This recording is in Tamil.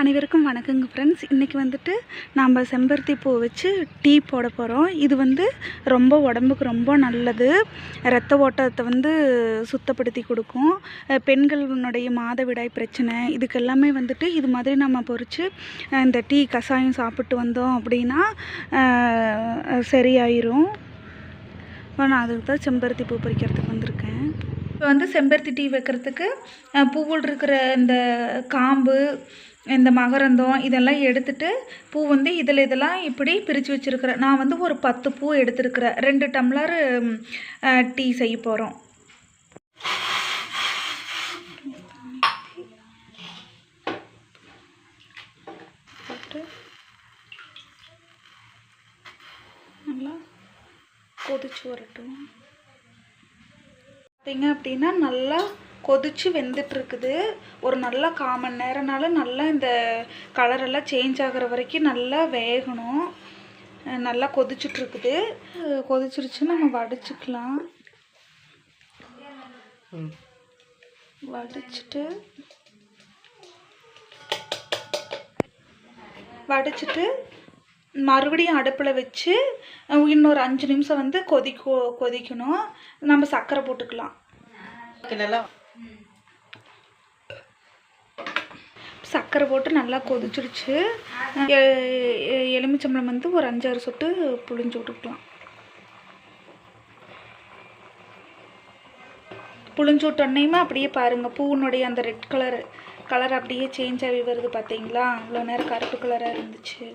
அனைவருக்கும் வணக்கங்க ஃப்ரெண்ட்ஸ் இன்றைக்கி வந்துட்டு நாம் செம்பருத்தி பூ வச்சு டீ போட போகிறோம் இது வந்து ரொம்ப உடம்புக்கு ரொம்ப நல்லது. இரத்த ஓட்டத்தை வந்து சுத்தப்படுத்தி கொடுக்கும். பெண்களுடைய மாதவிடாய் பிரச்சனை இதுக்கு எல்லாமே வந்துட்டு இது மாதிரி நம்ம பொறிச்சு இந்த டீ கஷாயம் சாப்பிட்டு வந்தோம் அப்படின்னா சரியாயிரும். நான் அதுக்கு தான் செம்பருத்தி பூ பறிக்கிறதுக்கு வந்திருக்கேன். இப்போ வந்து செம்பருத்தி டீ வைக்கிறதுக்கு பூவில் இருக்கிற இந்த காம்பு இந்த மகரந்தம் இதெல்லாம் எடுத்துட்டு பூ வந்து இதில் இதெல்லாம் இப்படி பிரித்து வச்சுருக்கிறேன் நான் வந்து ஒரு பத்து பூ எடுத்துருக்கிறேன் ரெண்டு டம்ளர் டீ செய்ய போகிறோம் நல்லா கொதிச்சு வரட்டும். பார்த்தீங்க அப்படின்னா நல்லா கொதிச்சு வெந்துட்டு இருக்குது ஒரு நல்லா கால் மணி நேரம்னால நல்லா இந்த கலரெல்லாம் சேஞ்ச் ஆகுற வரைக்கும் நல்லா வேகணும். நல்லா கொதிச்சுட்டு இருக்குது அஹ் கொதிச்சிருச்சு நம்ம வடிச்சுக்கலாம். வடிச்சிட்டு வடிச்சிட்டு மறுபடியும் அடுப்பில் வச்சு இன்னொரு அஞ்சு நிமிஷம் வந்து கொதிக்கோ கொதிக்கணும். நம்ம சர்க்கரை போட்டுக்கலாம். சர்க்கரை போட்டு நல்லா கொதிச்சிருச்சு எலுமிச்சம்பளம் எலுமிச்சம்பழம் வந்து ஒரு அஞ்சாறு சொட்டு புழிஞ்சு விட்டுக்கலாம். புழிஞ்சு விட்டோன்னையுமே அப்படியே பாருங்கள் பூவினுடைய அந்த ரெட் கலர் கலர் அப்படியே சேஞ்ச் ஆகி வருது பார்த்தீங்களா இவ்வளோ நேரம் கருப்பு கலராக இருந்துச்சு.